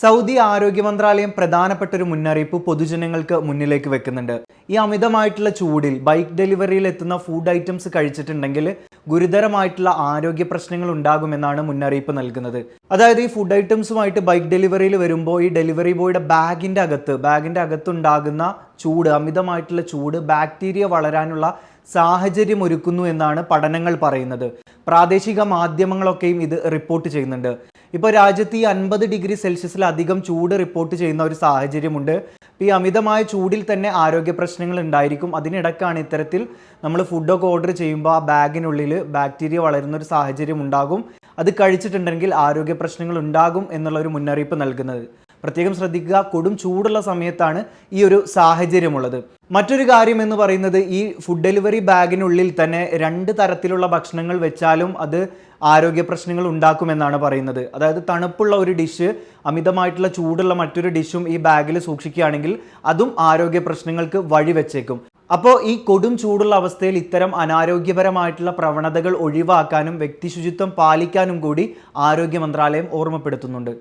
Saudi ആരോഗ്യ മന്ത്രാലയം പ്രധാനപ്പെട്ട ഒരു മുന്നറിയിപ്പ് പൊതുജനങ്ങൾക്ക് മുന്നിലേക്ക് വെക്കുന്നുണ്ട്. ഈ അമിതമായിട്ടുള്ള ചൂടിൽ ബൈക്ക് ഡെലിവറിയിൽ എത്തുന്ന ഫുഡ് ഐറ്റംസ് കഴിച്ചിട്ടുണ്ടെങ്കിൽ ഗുരുതരമായിട്ടുള്ള ആരോഗ്യ പ്രശ്നങ്ങൾ ഉണ്ടാകുമെന്നാണ് മുന്നറിയിപ്പ് നൽകുന്നത്. അതായത് ഈ ഫുഡ് ഐറ്റംസുമായിട്ട് ബൈക്ക് ഡെലിവറിയിൽ വരുമ്പോൾ ഈ ഡെലിവറി ബോയുടെ ബാഗിന്റെ അകത്ത് ബാഗിന്റെ അകത്തുണ്ടാകുന്ന ചൂട് അമിതമായിട്ടുള്ള ചൂട് ബാക്ടീരിയ വളരാനുള്ള സാഹചര്യം ഒരുക്കുന്നു എന്നാണ് പഠനങ്ങൾ പറയുന്നത്. പ്രാദേശിക മാധ്യമങ്ങളൊക്കെയും ഇത് റിപ്പോർട്ട് ചെയ്യുന്നുണ്ട്. ഇപ്പോൾ രാജ്യത്ത് ഈ അൻപത് ഡിഗ്രി സെൽഷ്യസിലധികം ചൂട് റിപ്പോർട്ട് ചെയ്യുന്ന ഒരു സാഹചര്യമുണ്ട്. ഇപ്പോൾ ഈ അമിതമായ ചൂടിൽ തന്നെ ആരോഗ്യ പ്രശ്നങ്ങൾ ഉണ്ടായിരിക്കും. അതിനിടക്കാണ് ഇത്തരത്തിൽ നമ്മൾ ഫുഡൊക്കെ ഓർഡർ ചെയ്യുമ്പോൾ ആ ബാഗിനുള്ളിൽ ബാക്ടീരിയ വളരുന്ന ഒരു സാഹചര്യം ഉണ്ടാകും. അത് കഴിച്ചിട്ടുണ്ടെങ്കിൽ ആരോഗ്യ പ്രശ്നങ്ങൾ ഉണ്ടാകും എന്നുള്ള ഒരു മുന്നറിയിപ്പ് നൽകുന്നത്. പ്രത്യേകം ശ്രദ്ധിക്കുക. കൊടും ചൂടുള്ള സമയത്താണ് ഈ ഒരു സാഹചര്യമുള്ളത്. മറ്റൊരു കാര്യം എന്ന് പറയുന്നത് ഈ ഫുഡ് ഡെലിവറി ബാഗിനുള്ളിൽ തന്നെ രണ്ട് തരത്തിലുള്ള ഭക്ഷണങ്ങൾ വെച്ചാലും അത് ആരോഗ്യ പ്രശ്നങ്ങൾ ഉണ്ടാക്കുമെന്നാണ് പറയുന്നത്. അതായത് തണുപ്പുള്ള ഒരു ഡിഷ് അമിതമായിട്ടുള്ള ചൂടുള്ള മറ്റൊരു ഡിഷും ഈ ബാഗിൽ സൂക്ഷിക്കുകയാണെങ്കിൽ അതും ആരോഗ്യ പ്രശ്നങ്ങൾക്ക് വഴിവെച്ചേക്കും അപ്പോൾ ഈ കൊടും ചൂടുള്ള അവസ്ഥയിൽ ഇത്തരം അനാരോഗ്യപരമായിട്ടുള്ള പ്രവണതകൾ ഒഴിവാക്കാനും വ്യക്തി ശുചിത്വം പാലിക്കാനും കൂടി ആരോഗ്യ മന്ത്രാലയം ഓർമ്മപ്പെടുത്തുന്നുണ്ട്.